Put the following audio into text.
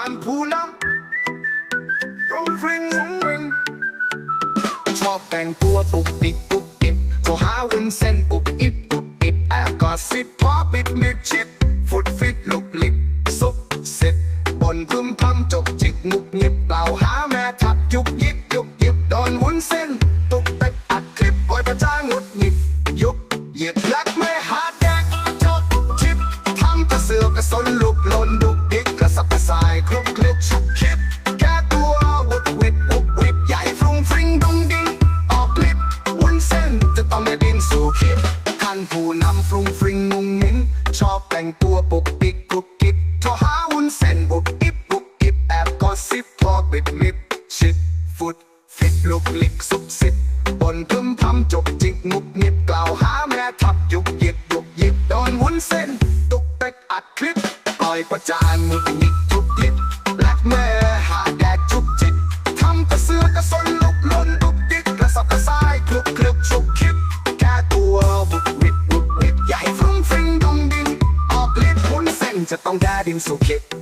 านผู้นำรงฟริงฟริงชอบแต่งตัวปุกปิกปุกปิบโทรหาวุ้นเส้นปุกอิบปุกปิบแอบกอดสิบพอปิดมิดชิดฟุดฟิตลุกลิบซุบเสร็จบนพึมพำจกจิกงุกงิบเปล่าหาแม่ทักยุบยิบยุบยิบโดนวุ้นเส้น ตุกเต็กอัดคลิปปล่อยประจางุดหงิบยุบเหยียดลัก ท่านผู้นำฟรุงฟริงงุงงิงชอบแต่งตัวปุกปิกกุกกิบโทรหาวุ้นเส้นบุกอิบบุกอิบแอบกอสิบพอปิดลิปชิดฟุดฟิตลุกลิกซุบซิบบนพึมพำจกจิกงุกงิบกล่าวหาแม่ทับยุกยิบยุกยิบโดนวุ้นเส้น ตุกเต็กอัดคลิปปล่อยประจานมุกงิกทุ จะต้องได้ดินสุขิต